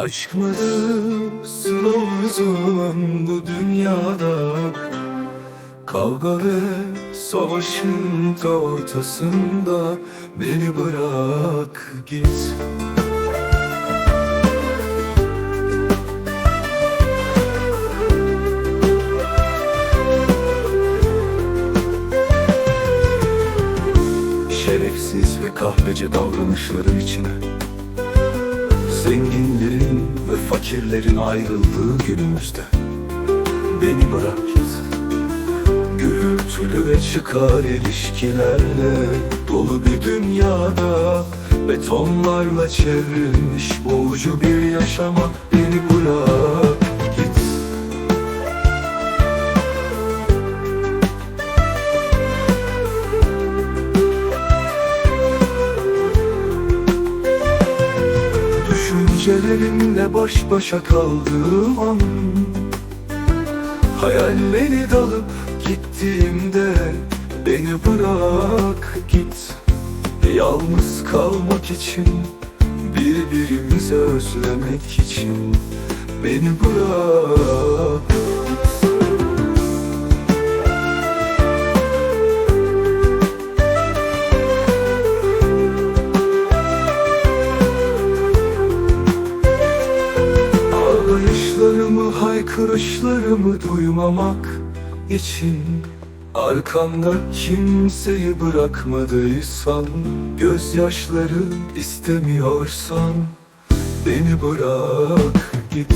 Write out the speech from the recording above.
Aşk mıdır sınavımızın bu dünyada. Kavga ve savaşın da ortasında Beni bırak git. Şerefsiz ve kahpece davranışları içine Zenginlerin ve fakirlerin ayrıldığı günümüzde Beni bırak Gürültülü ve çıkar ilişkilerle Dolu bir dünyada Betonlarla çevrilmiş boğucu bir yaşama Beni bırak Düşüncelerimle baş başa kaldığım an Hayalleri dalıp gittiğimde Beni bırak git. Yalnız kalmak için Birbirimizi özlemek için Beni bırak Haykırışlarımı duymamak için Arkanda kimseyi bırakmadıysan Gözyaşları istemiyorsan Beni bırak git